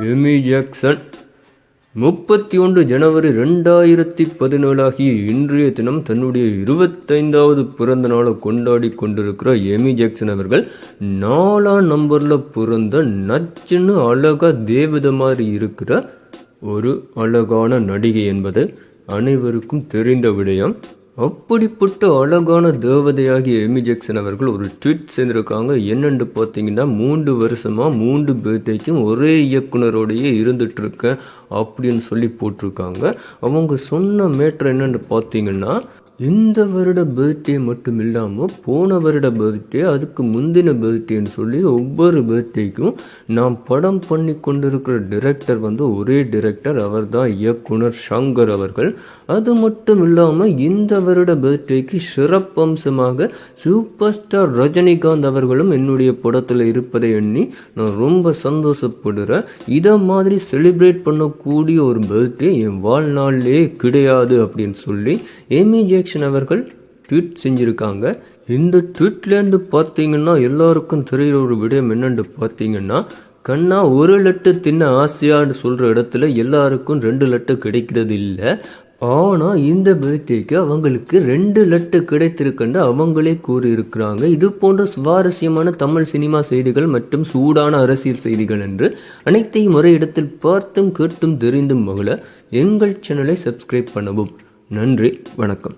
Amy Jackson முப்பத்தி ஒன்று ஜனவரி ரெண்டாயிரத்தி பதினேழாகிய இன்றைய தினம் தன்னுடைய இருபத்தைந்தாவது பிறந்த நாளை கொண்டாடி கொண்டிருக்கிற எமி ஜாக்சன் அவர்கள் நாலாம் நம்பரில் பிறந்த நச்சுன்னு அழகா தேவத மாதிரி இருக்கிற ஒரு அழகான நடிகை என்பது அனைவருக்கும் தெரிந்த விடயம். அப்படிப்பட்ட அழகான தேவதையாகிய எமி ஜாக்சன் அவர்கள் ஒரு ட்வீட் செய்திருக்காங்க. என்னென்னு பார்த்தீங்கன்னா மூன்று வருஷமா மூன்று பேர்த்தைக்கும் ஒரே இயக்குனரோடையே இருந்துட்டு இருக்கேன் அப்படின்னு சொல்லி போட்டிருக்காங்க. அவங்க சொன்ன மேட்ரு என்னென்னு பார்த்தீங்கன்னா இந்த வருட பர்த்டே மட்டும் இல்லாமல் போன வருட பர்த்டே அதுக்கு முந்தின பர்த்டேன்னு சொல்லி ஒவ்வொரு பர்த்டேக்கும் நாம் படம் பண்ணி கொண்டிருக்கிற டிரெக்டர் வந்து ஒரே டிரெக்டர் அவர் தான் இயக்குனர் ஷங்கர் அவர்கள். அது மட்டும் இல்லாமல் இந்த வருட பர்த்டேக்கு சிறப்பம்சமாக சூப்பர் ஸ்டார் ரஜினிகாந்த் அவர்களும் என்னுடைய படத்தில் இருப்பதை எண்ணி நான் ரொம்ப சந்தோஷப்படுறேன். இதை மாதிரி செலிப்ரேட் பண்ணக்கூடிய ஒரு பர்த்டே என் வாழ்நாளிலே கிடையாது அப்படின்னு சொல்லி ஏமி ஜாக்சன் அவர்கள் ட்வீட் செஞ்சுருக்காங்க. இந்த ட்வீட்லேருந்து பார்த்தீங்கன்னா எல்லாருக்கும் தெரிகிற ஒரு விடயம் என்னென்று பார்த்தீங்கன்னா கண்ணா ஒரு லட்டு தின்ன ஆசையான்னு சொல்கிற இடத்துல எல்லாருக்கும் ரெண்டு லட்டு கிடைக்கிறது இல்லை ஆனால் இந்த பேட்டிக்கு அவங்களுக்கு ரெண்டு லட்டு கிடைத்திருக்கின்ற அவங்களே கூறியிருக்கிறாங்க. இது போன்ற சுவாரஸ்யமான தமிழ் சினிமா செய்திகள் மற்றும் சூடான அரசியல் செய்திகள் என்று அனைத்தையும் ஒரே இடத்தில் பார்த்தும் கேட்டும் தெரிந்தும் மகள எங்கள் சேனலை சப்ஸ்கிரைப் பண்ணவும். நன்றி வணக்கம்.